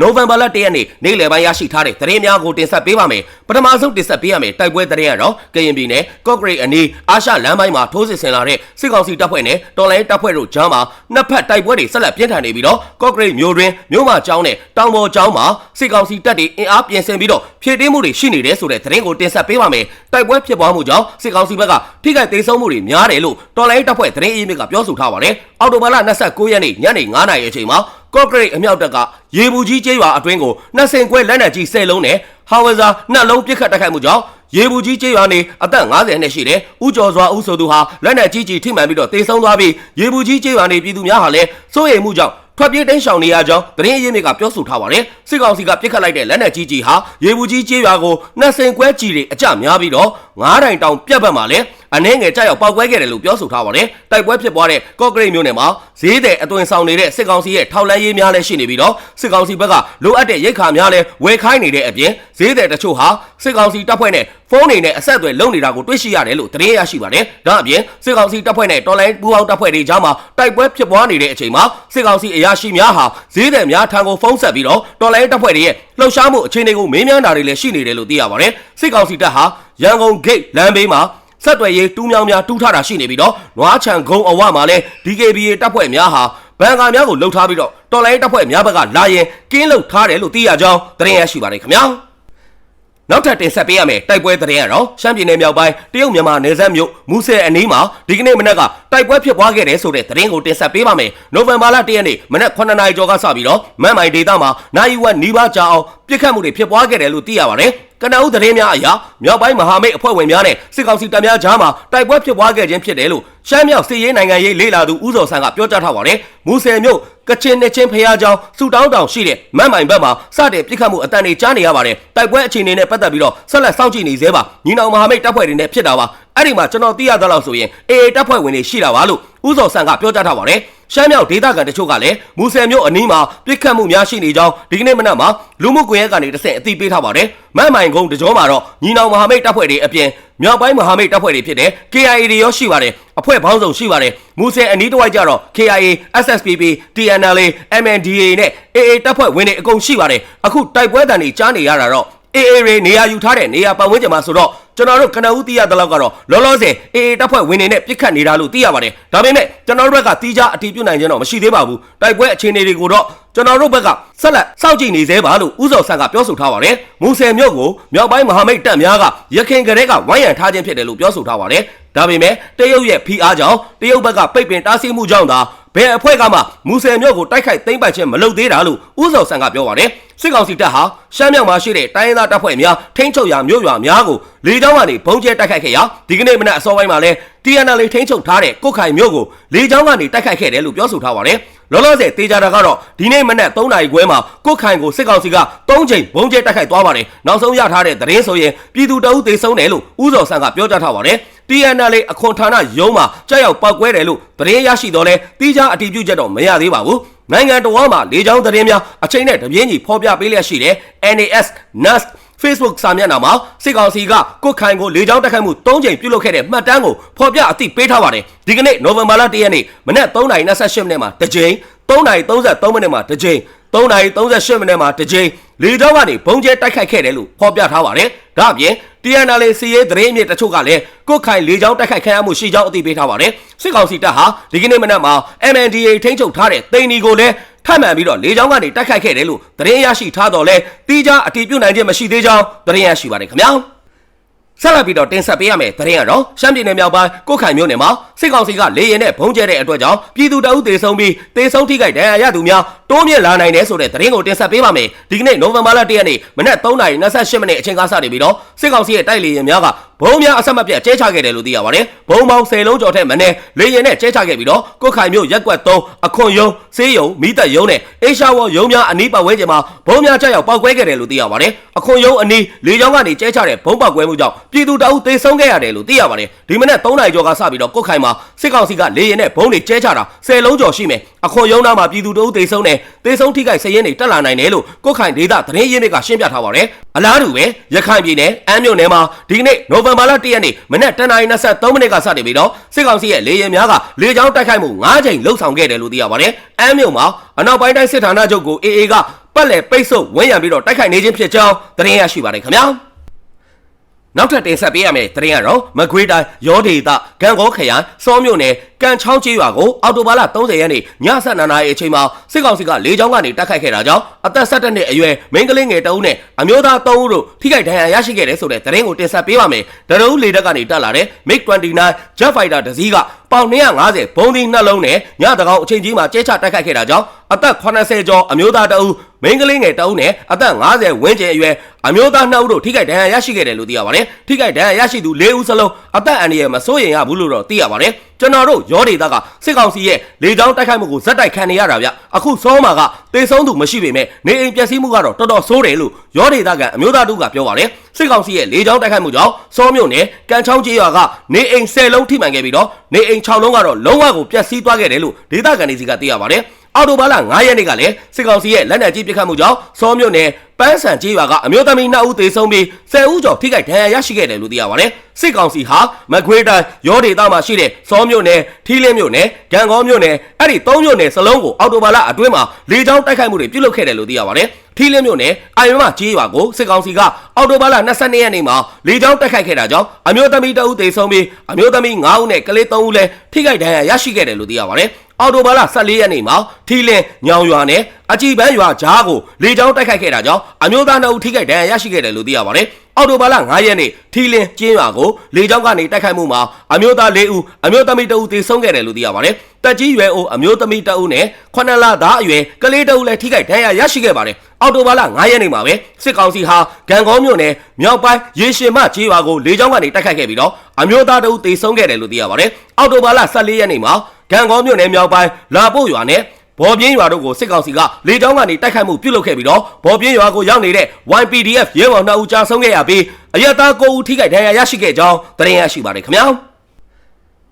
နိုဝင်ဘာလ1ရက်နေ့နေ့လယ်ပိုင်းရရှိထားတဲ့သတင်းများကိုတင်ဆက်ပေးပါမယ်ပထမဆုံးတင်ဆက်ပေးရမယ်တိုက်ပွဲသတင်းကတော့ကရင်ပြည်နယ်ကော့ဂရိတ်အနီးအာရှလမ်းပိုင်းမှာထိုးစစ်ဆင်လာတဲ့စစ်ကောင်စီတပ်ဖွဲ့နဲ့တော်လိုင်းတပ်ဖွဲ့တို့ကြားမှာနှစ်ဖက်တိုက်ပွဲတွေဆက်လက်ပြင်းထန်နေပြီးတော့ကော့ဂရိတ်မြို့တွင်မြို့မကျောင်းနဲ့တောင်ပေါ်ကျောင်းမှာစစ်ကောင်စီတပ်တွေအင်အားပြင်ဆင်ပြီးတော့ဖြည့်တင်းမှုတွေရှိနေတယ်ဆိုတဲ့သတင်းကိုတင်ဆက်ပေးပါမယ်တိုက်ပွဲဖြစ်ပွားမှုကြောင့်စစ်ကောင်စီဘက်ကထိခိုက်ဒေဆုံးမှုတွေများတယ်လို့တော်လိုင်းတပ်ဖွဲ့သတင်းအင်းမြစ်ကပြောဆိုထားပါတယ်အော်တိုဘာလ29ရက်နေ့ညနေ9:00နာရီအချိန်မှာ ကော့ဂရိတ်အမြောက်တပ်ကရေဘူးကြီးကျေးရွာအတွင်းကိုနှစ်ဆင်ခွဲလက်နက်ကြီး10လုံးနဲ့ဟာဝဇာနှစ်လုံးပစ်ခတ်တိုက်ခိုက်မှုကြောင့်ရေဘူးကြီးကျေးရွာနေအသက်50နှစ်ရှိတဲ့ဦးကျော်စွာဦးဆိုသူဟာလက်နက်ကြီးကြီးထိမှန်ပြီးတော့တေဆုံးသွားပြီးရေဘူးကြီးကျေးရွာနေပြည်သူများဟာလည်းစိုးရိမ်မှုကြောင့်ထွက်ပြေးတိမ်းရှောင်နေရကြောင်းသတင်းရင်းမြစ်ကပြောဆိုထားပါတယ်စစ်ကောင်စီကပြစ်ခတ်လိုက်တဲ့လက်နက်ကြီးကြီးဟာရေဘူးကြီးကျေးရွာကိုနှစ်ဆင်ခွဲကြီးတွေအကြများပြီးတော့ငားတိုင်တောင်ပြတ်ပတ်မှာလည်း အနှဲငယ်ကြောက်ရောက်ပောက်ကွဲခဲ့တယ်လို့ပြောဆိုထားပါတယ်တိုက်ပွဲဖြစ်ပွားတဲ့ကော့ဂရိတ်မြို့နယ်မှာဈေးတဲ့အသွင်ဆောင်နေတဲ့စစ်ကောင်စီရဲ့ထောက်လန်းရေးများလည်းရှိနေပြီးတော့စစ်ကောင်စီဘက်ကလိုအပ်တဲ့ရိတ်ခါများလည်းဝယ်ခိုင်းနေတဲ့အပြင်ဈေးတဲ့တချို့ဟာစစ်ကောင်စီတပ်ဖွဲ့နဲ့ဖုန်းတွေနဲ့အဆက်အသွယ်လုပ်နေတာကိုတွေ့ရှိရတယ်လို့သတင်းရရှိပါတယ်ဒါအပြင်စစ်ကောင်စီတပ်ဖွဲ့နဲ့တော်လိုင်းပူးပေါင်းတပ်ဖွဲ့တွေကြားမှာတိုက်ပွဲဖြစ်ပွားနေတဲ့အချိန်မှာစစ်ကောင်စီအရာရှိများဟာဈေးတဲ့များထံကိုဖုန်းဆက်ပြီးတော့တော်လိုင်းတပ်ဖွဲ့တွေရဲ့လှုပ်ရှားမှုအခြေအနေကိုမေးမြန်းတာတွေလည်းရှိနေတယ်လို့သိရပါတယ်စစ်ကောင်စီတပ်ဟာရန်ကုန်ဂိတ်လမ်းဘေးမှာ ဆက်သွယ်ရေးတူးမြောင်းများတူးထားတာရှိနေပြီးတော့နွားချံကုန်းအဝမှာလဲ DKBA တပ်ဖွဲ့များဟာဘန်ကာများကိုလှုပ်ထားပြီးတော့တော်လိုင်းတပ်ဖွဲ့များဘက်ကလာရင်ကင်းလှုပ်ထားတယ်လို့သိရကြောင်းသတင်းရရှိပါတယ်ခင်ဗျာ နောက်ထပ်တင်ဆက်ပေးရမယ်တိုက်ပွဲသတင်းကတော့ရှမ်းပြည်နယ်မြောက်ပိုင်းတရုတ်မြန်မာနယ်စပ်မြို့မူဆယ်အနီးမှာဒီကနေ့မနက်ကတိုက်ပွဲဖြစ်ပွားခဲ့တယ်ဆိုတဲ့သတင်းကိုတင်ဆက်ပေးပါမယ်နိုဝင်ဘာလ၁ရက်နေ့မနက်9နာရီကျော်ကစပြီးတော့မန်မိုင်ဒေသမှာနိုင်ဝက်နီးပါးကြာအောင်ပြစ်ခတ်မှုတွေဖြစ်ပွားခဲ့တယ်လို့သိရပါတယ်ကနအုပ်သတင်းများအရမြောက်ပိုင်းမဟာမိတ်အဖွဲ့ဝင်များနဲ့စစ်ကောင်စီတပ်များကြားမှာတိုက်ပွဲဖြစ်ပွားခဲ့ခြင်းဖြစ်တယ်လို့ရှမ်းမြောက်စစ်ရေးနိုင်ငံရေးလေလာသူဦးစော်ဆန်းကပြောကြားထားပါတယ်။မူဆယ်မြို့ ကချင်နဲ့ချင်းဖျားကြောင်စူတောင်းတောင်ရှိတဲ့မန်မိုင်ဘက်မှာစတဲ့ပြစ်ခတ်မှုအတန်တွေကြားနေရပါတယ်။တိုက်ပွဲအခြေအနေနဲ့ပတ်သက်ပြီးတော့ဆက်လက်စောင့်ကြည့်နေသေးပါ။ညီနောင်မဟာမိတ်တပ်ဖွဲ့တွေနဲ့ဖြစ်တာပါ။ အဲ့ဒီမှာကျွန်တော်သိရသလောက်ဆိုရင် AA တပ်ဖွဲ့ဝင်တွေရှိတာပါလို့ဦးစော်ဆန်းကပြောကြားထားပါတယ်။ရှမ်းမြောက်ဒေသခံတချို့ကလည်းမူဆယ်မြို့အနီးမှာပြစ်ခတ်မှုများရှိနေကြောင်းဒီကနေ့မနက်မှာလူမှုကွန်ရက်ကနေတစ်ဆင့်အသိပေးထားပါတယ်။မန်မိုင်ကုန်းတကြောမှာတော့ညီနောင်မဟာမိတ်တပ်ဖွဲ့တွေအပြင်မြောက်ပိုင်းမဟာမိတ်တပ်ဖွဲ့တွေဖြစ်တဲ့ KIA တွေရောရှိပါတယ်။အဖွဲ့ပေါင်းစုံရှိပါတယ်။မူဆယ်အနီးတစ်ဝိုက်ကျတော့ KIA, SSPP, TNLA, MNDAA နဲ့ AA တပ်ဖွဲ့ဝင်တွေအကုန်ရှိပါတယ်။အခုတိုက်ပွဲတန်တွေကြားနေရတာတော့ AA တွေနေရာယူထားတဲ့နေရာပတ်ဝန်းကျင်မှာဆိုတော့ကျွန်တော်တို့ကနဦးသိရတဲ့လောက်ကတော့လောလောဆယ် AA တပ်ဖွဲ့ဝင်တွေနဲ့ပြစ်ခတ်နေတာလို့သိရပါတယ်။ဒါပေမဲ့ကျွန်တော်တို့ဘက်ကတီးခြားအတည်ပြုနိုင်ခြင်းတော့မရှိသေးပါဘူး။တိုက်ပွဲအခြေအနေတွေကိုတော့ကျွန်တော်တို့ဘက်ကဆက်လက်စောင့်ကြည့်နေသေးပါလို့ဦးစော်ဆန်းကပြောဆိုထားပါတယ်။မူဆယ်မြို့ကိုမြောက်ပိုင်းမဟာမိတ်တပ်များကရခိုင်ကလေးကဝိုင်းရံထားခြင်းဖြစ်တယ်လို့ပြောဆိုထားပါတယ်။ဒါပေမဲ့တရုတ်ရဲ့ဖိအားကြောင့်တရုတ်ဘက်ကပိတ်ပင်တားဆီးမှုကြောင့်သာ ဘယ်အဖွဲ့ကမှမူဆယ်မြို့ကိုတိုက်ခိုက်သိမ်းပိုက်ခြင်းမလုပ်သေးတာလို့ဦးစော်ဆန်းကပြောပါတယ်။စစ်ကောင်စီတပ်ဟာရှမ်းမြောက်မှာရှိတဲ့တိုင်းရင်းသားတပ်ဖွဲ့များထိန်းချုပ်ရာမြို့ရွာများကိုလေကြောင်းကနေဘုံကျဲတိုက်ခိုက်ခဲ့ရာဒီကနေ့မနက်အစောပိုင်းမှာလဲ TNL ထိန်းချုပ်ထားတဲ့ကုတ်ခိုင်မြို့ကိုလေကြောင်းကနေတိုက်ခိုက်ခဲ့တယ်လို့ပြောဆိုထားပါတယ်။လောလောဆယ်တေချာတာကတော့ဒီနေ့မနက်3နာရီခွဲမှာကုတ်ခိုင်ကိုစစ်ကောင်စီက3ချိန်ဘုံကျဲတိုက်ခိုက်သွားပါတယ်။နောက်ဆုံးရထားတဲ့သတင်းဆိုရင်ပြည်သူတအုပ်သေဆုံးတယ်လို့ဦးစော်ဆန်းကပြောကြားထားပါတယ်။ TNL အခွန်ဌာနရုံးမှာကြောက်ရောက်ပောက်ကွဲတယ်လို့သတင်းရရှိတော့လဲတီးခြားအတည်ပြုချက်တော့မရသေးပါဘူး။နိုင်ငံတော်မှာလေကြောင်းသတင်းများအချိန်နဲ့တပြင်းကြီးဖော်ပြပေးလျက်ရှိတဲ့ NAS NAS Facebook စာမျက်နှာမှာစစ်ကောင်စီကကုတ်ခိုင်ကိုလေကြောင်းတိုက်ခိုက်မှု၃ချိန်ပြုလုပ်ခဲ့တဲ့မှတ်တမ်းကိုဖော်ပြအသိပေးထားပါတယ်ဒီကနေ့နိုဝင်ဘာလ၁ရက်နေ့မနက်3:28မိနစ်မှာတစ်ချိန်3:33မိနစ်မှာတစ်ချိန် 3:38မိနစ်မှာတစ်ချိန်လေကြောင်းကနေဘုံကျဲတိုက်ခိုက်ခဲ့တယ်လို့ဖော်ပြထားပါတယ်ဒါအပြင် TNL စီရေးသတင်းအမြစ်တချို့ကလည်းကုတ်ခိုင်လေကြောင်းတိုက်ခိုက်ခံရမှုရှိကြောင်းအသိပေးထားပါတယ်စစ်ကောင်စီတပ်ဟာဒီကနေ့မနက်မှာ MNDA ထိန်းချုပ်ထားတဲ့တိန်ဒီကိုလည်းထပ်မံပြီးတော့လေကြောင်းကနေတိုက်ခိုက်ခဲ့တယ်လို့သတင်းရရှိထားတော့လဲတီးခြားအတည်ပြုနိုင်ခြင်းမရှိသေးကြောင်းသတင်းရရှိပါတယ်ခင်ဗျာ ဆက်လက်ပြီးတော့တင်ဆက်ပေးရမယ်သတင်းကတော့ရှမ်းပြည်နယ်မြောက်ပိုင်းကိုခိုင်မြို့နယ်မှာစစ်ကောင်စီကလေရင်နဲ့ဘုံကျဲတဲ့အတွက်ကြောင့်ပြည်သူတအုပ်သေဆုံးပြီးသေဆုံးထိခိုက်ဒဏ်ရာရသူများတိုးမြင့်လာနိုင်တယ်ဆိုတဲ့သတင်းကိုတင်ဆက်ပေးပါမယ်ဒီကနေ့နိုဝင်ဘာလ၁ရက်နေ့မနက်3:28မိနစ်အချိန်ကစနေပြီးတော့စစ်ကောင်စီရဲ့တိုက်လေရင်များကဘုံများအဆက်မပြတ်ကျဲချခဲ့တယ်လို့သိရပါတယ်ဘုံပေါင်း10လုံးကျော်ထက်မနည်းလေရင်နဲ့ကျဲချခဲ့ပြီးတော့ကိုခိုင်မြို့ရက်ကွက်3အခွန်ယုံစေးယုံမိသက်ယုံနဲ့အေရှာဝေါ်ယုံများအနီးပတ်ဝန်းကျင်မှာဘုံများကြောက်ရောက်ပောက်ကွဲခဲ့တယ်လို့သိရပါတယ်အခွန်ယုံအနီးလေကြောင်းကနေကျဲချတဲ့ဘုံပောက်ကွဲမှုကြောင့်ပြည်သူတအုပ်သေဆုံးခဲ့ရတယ်လို့သိရပါတယ်ဒီမနက်3နာရီကျော်ကစပြီးတော့ကိုခိုင်မှာစစ်ကောင်စီကလေရင်နဲ့ဘုံတွေကျဲချတာ10လုံးကျော်ရှိမယ်အခွန်ယုံသားမှာပြည်သူတအုပ်သေဆုံးတယ်သေဆုံးထိခိုက်စည်ရင်တွေတက်လာနိုင်တယ်လို့ကိုခိုင်ဒေသသတင်းရင်းမြစ်ကရှင်းပြထားပါတယ်အလားတူပဲရခိုင်ပြည်နယ်အမ်းမြို့နယ်မှာဒီကနေ့နိုဝင်ဝင်ဘာလ1ရက်နေ့မနက်10:23မိနစ်ကစတင်ပြီးတော့စစ်ကောင်စီရဲ့လေယာဉ်များကလေကြောင်းတိုက်ခိုက်မှု9ကြိမ်လှုပ်ဆောင်ခဲ့တယ်လို့သိရပါတယ်။အမ်းမြို့မှာအနောက်ပိုင်းတိုင်းစစ်ဌာနချုပ်ကို AA ကပတ်လည်ပိတ်ဆို့ဝန်းရံပြီးတော့တိုက်ခိုက်နေခြင်းဖြစ်ကြောင်းသတင်းရရှိပါတယ်ခင်ဗျာ။နောက်ထပ်တင်ဆက်ပေးရမယ့်သတင်းကတော့မကွေးတိုင်းရောဒေတာဂံကောခရိုင်စောမြို့နယ်ကံချောင်းကျေးရွာကိုအော်တိုဘာလ30ရက်နေ့ည7:00နာရီအချိန်မှာစစ်ကောင်စီကလေကြောင်းကနေတိုက်ခိုက်ခဲ့တာကြောင့်အသက်17နှစ်အရွယ်မိန်းကလေးငယ်တအုပ်နဲ့အမျိုးသား3ဦးတို့ထိခိုက်ဒဏ်ရာရရှိခဲ့တဲ့ဆိုတဲ့သတင်းကိုတင်ဆက်ပေးပါမယ်။တရုတ်လေတပ်ကနေတက်လာတဲ့ MiG-29 Jet Fighter တစ်စီးကပေါင်250ဘုံးသီးနှလုံးနဲ့ညတကောင်အချိန်ကြီးမှာကျဲချတိုက်ခိုက်ခဲ့တာကြောင့်အသက်80ကျော်အမျိုးသားတအုပ်မိန်းကလေးငယ်တအုပ်နဲ့အသက်50ဝန်းကျင်အရွယ်အမျိုးသား2ဦးတို့ထိခိုက်ဒဏ်ရာရရှိခဲ့တယ်လို့သိရပါတယ်။ထိခိုက်ဒဏ်ရာရရှိသူ4ဦးစလုံးအသက်အန္တရာယ်မစိုးရိမ်ရဘူးလို့တော့သိရပါတယ်။ကျွန်တော်တို့ရောဒေတာကစစ်ကောင်စီရဲ့လေကြောင်းတိုက်ခိုက်မှုကိုဇက်တိုက်ခံနေရတာဗျအခုစောမာကတေဆုံးသူမရှိပေမဲ့နေအိမ်ပျက်စီးမှုကတော့တော်တော်ဆိုးတယ်လို့ရောဒေတာကအမျိုးသားတို့ကပြောပါတယ်စစ်ကောင်စီရဲ့လေကြောင်းတိုက်ခိုက်မှုကြောင့်စောမြို့နယ်ကံချောင်းကျေးရွာကနေအိမ်10လုံးထိမှန်ခဲ့ပြီးတော့နေအိမ်6လုံးကတော့လုံးဝကိုပျက်စီးသွားခဲ့တယ်လို့ဒေတာကန်တွေစီကသိရပါတယ်အော်တိုဘာလ9ရက်နေ့ကလည်းစစ်ကောင်စီရဲ့လက်နက်ကြီးပစ်ခတ်မှုကြောင့်စောမြို့နယ်ပန်းဆန်ကြီးရွာကအမျိုးသမီး2ဦးသေဆုံးပြီး10ဦးကျော်ထိခိုက်ဒဏ်ရာရရှိခဲ့တယ်လို့သိရပါတယ်။စစ်ကောင်စီဟာမကွေးတိုင်းရောဒေသမှာရှိတဲ့စောမြို့နယ်ထီးလင်းမြို့နယ်ဂံကောမြို့နယ်အဲ့ဒီ၃မြို့နယ်စလုံးကိုအော်တိုဘာလအတွင်းမှာလေကြောင်းတိုက်ခိုက်မှုတွေပြုလုပ်ခဲ့တယ်လို့သိရပါတယ်။ထီးလင်းမြို့နယ်အိုင်မမကြီးရွာကိုစစ်ကောင်စီကအော်တိုဘာလ22ရက်နေ့မှာလေကြောင်းတိုက်ခိုက်ခဲ့တာကြောင့်အမျိုးသမီး2ဦးသေဆုံးပြီးအမျိုးသမီး9ဦးနဲ့ကလေး3ဦးလည်းထိခိုက်ဒဏ်ရာရရှိခဲ့တယ်လို့သိရပါတယ်။အော်တိုဘာလ14ရက်နေ့မှာထီလင်းညောင်ရွာနဲ့အကြည်ပန်းရွာကြားကိုလေကြောင်းတိုက်ခိုက်ခဲ့တာကြောင့်အမျိုးသား2ဦးထိခိုက်ဒဏ်ရာရရှိခဲ့တယ်လို့သိရပါတယ်။အော်တိုဘာလ9ရက်နေ့ထီလင်းကျင်းရွာကိုလေကြောင်းကနေတိုက်ခိုက်မှုမှာအမျိုးသား4ဦးအမျိုးသမီး2ဦးသေဆုံးခဲ့တယ်လို့သိရပါတယ်။တက်ကြီးရွယ်အိုအမျိုးသမီး2ဦးနဲ့9လသားအရွယ်ကလေး2ဦးလည်းထိခိုက်ဒဏ်ရာရရှိခဲ့ပါတယ်။အော်တိုဘာလ9ရက်နေ့မှာပဲစစ်ကောင်စီဟာဂံကောမြို့နယ်မြောက်ပိုင်းရေရှင်မကျေးရွာကိုလေကြောင်းကနေတိုက်ခိုက်ခဲ့ပြီးတော့အမျိုးသား2ဦးသေဆုံးခဲ့တယ်လို့သိရပါတယ်။အော်တိုဘာလ14ရက်နေ့မှာဂံကောမြို့နယ်မြောက်ပိုင်းလာပို့ရွာနဲ့ ဘော်ပြင်းရွာတို့ကိုစစ်ကောင်စီကလေကြောင်းကနေတိုက်ခိုက်မှုပြုလုပ်ခဲ့ပြီးတော့ဘော်ပြင်းရွာကိုရောက်နေတဲ့ YPDF ရဲဘော်2ဦးကြာဆုံးခဲ့ရပြီးအရက်သား9ဦးထိခိုက်ဒဏ်ရာရရှိခဲ့ကြောင်းသတင်းရရှိပါတယ်ခင်ဗျာ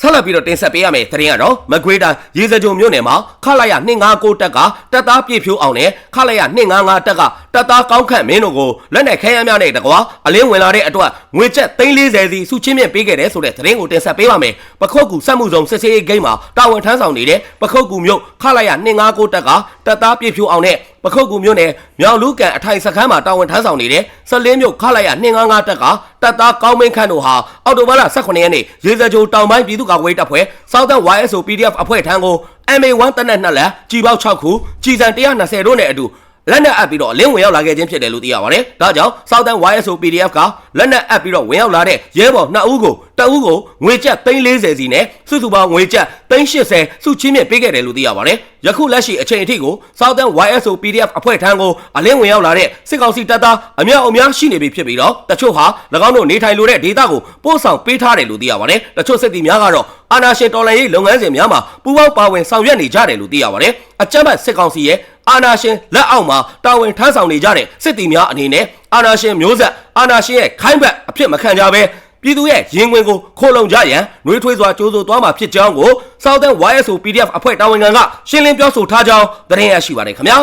ဆက်လက်ပြီးတော့တင်ဆက်ပေးရမယ့်သတင်းကတော့မကွေးတိုင်းရေစကြုံမြို့နယ်မှာခလာရ259တက်ကတပ်သားပြည့်ဖြိုးအောင်နဲ့ခလာရ255တက်က တပ်သားကောင်းခန့်မင်းတို့ကိုလက်နက်ခဲယမ်းများနဲ့တကွာအလင်းဝင်လာတဲ့အတွက်ငွေကျပ်340စီစုချင်းမြင့်ပေးခဲ့တယ်ဆိုတဲ့သတင်းကိုတင်ဆက်ပေးပါမယ်ပခုတ်ကူစက်မှုဆောင်စစ်စေးရေးဂိမ်းမှာတာဝန်ထမ်းဆောင်နေတဲ့ပခုတ်ကူမြို့ခလာရ259တက်ကတပ်သားပြည့်ဖြိုးအောင်နဲ့ပခုတ်ကူမြို့နယ်မြောင်လူကန်အထိုင်စခန်းမှာတာဝန်ထမ်းဆောင်နေတဲ့ဆလင်းမြို့ခလာရ255တက်ကတပ်သားကောင်းမင်းခန့်တို့ဟာအော်တိုဘာလ18ရက်နေ့ရေစကြိုတောင်ပိုင်းပြည်သူ့ကာကွယ်ရေးတပ်ဖွဲ့ Southern YSO PDF အဖွဲ့ထံကို MA1 တနက်နှစ်လက်ကြီးပေါက်6ခုကြီးစံ120တို့နဲ့အတူ လက်နက်အပ်ပြီးတော့အလင်းဝင်ရောက်လာခဲ့ခြင်းဖြစ်တယ်လို့သိရပါတယ်။ဒါကြောင့် Southern YSO PDF ကလက်နက်အပ်ပြီးတော့ဝင်ရောက်လာတဲ့ရဲဘော်2ဦးကိုတအူးကိုငွေကျပ်340စီနဲ့စုစုပေါင်းငွေကျပ်380စုချင်းမြင့်ပေးခဲ့တယ်လို့သိရပါတယ်။ယခုလက်ရှိအချိန်အထိကို Southern YSO PDF အဖွဲ့ထံကိုအလင်းဝင်ရောက်လာတဲ့စစ်ကောင်စီတပ်သားအများအများရှိနေပြီဖြစ်ပြီးတော့တချို့ဟာ၎င်းတို့နေထိုင်လိုတဲ့ဒေသကိုပို့ဆောင်ပေးထားတယ်လို့သိရပါတယ်။တချို့စစ်သည်များကတော့အာနာရှင်တော်လှန်ရေးလုပ်ငန်းစဉ်များမှာပူးပေါင်းပါဝင်ဆောင်ရွက်နေကြတယ်လို့သိရပါတယ်။အကြမ်းဖက်စစ်ကောင်စီရဲ့ အာနာရှင်လက်အောက်မှာတာဝန်ထမ်းဆောင်နေကြတဲ့စစ်သည်များအနေနဲ့အာနာရှင်မျိုးဆက်အာနာရှင်ရဲ့ခိုင်းဘက်အဖြစ်မခံကြဘဲပြည်သူရဲ့ရင်ဝင်ကိုခိုးလုံကြရန်နှွေးထွေးစွာကြိုးဆိုသွားမှာဖြစ်ကြောင်းကို Southern YSO PDF အဖွဲ့တာဝန်ခံကရှင်းလင်းပြောဆိုထားကြောင်းသတင်းရရှိပါတယ်ခင်ဗျာ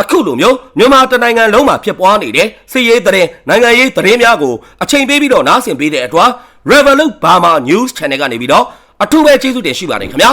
အခုလိုမျိုးမြန်မာတနိုင်ငံလုံးမှာဖြစ်ပွားနေတဲ့စစ်ရေးသတင်းနိုင်ငံရေးသတင်းများကိုအချိန်ပေးပြီးတော့နားဆင်ပေးတဲ့အတွက် Revolut Burma News Channel ကနေပြီးတော့အထူးပဲကျေးဇူးတင်ရှိပါတယ်ခင်ဗျာ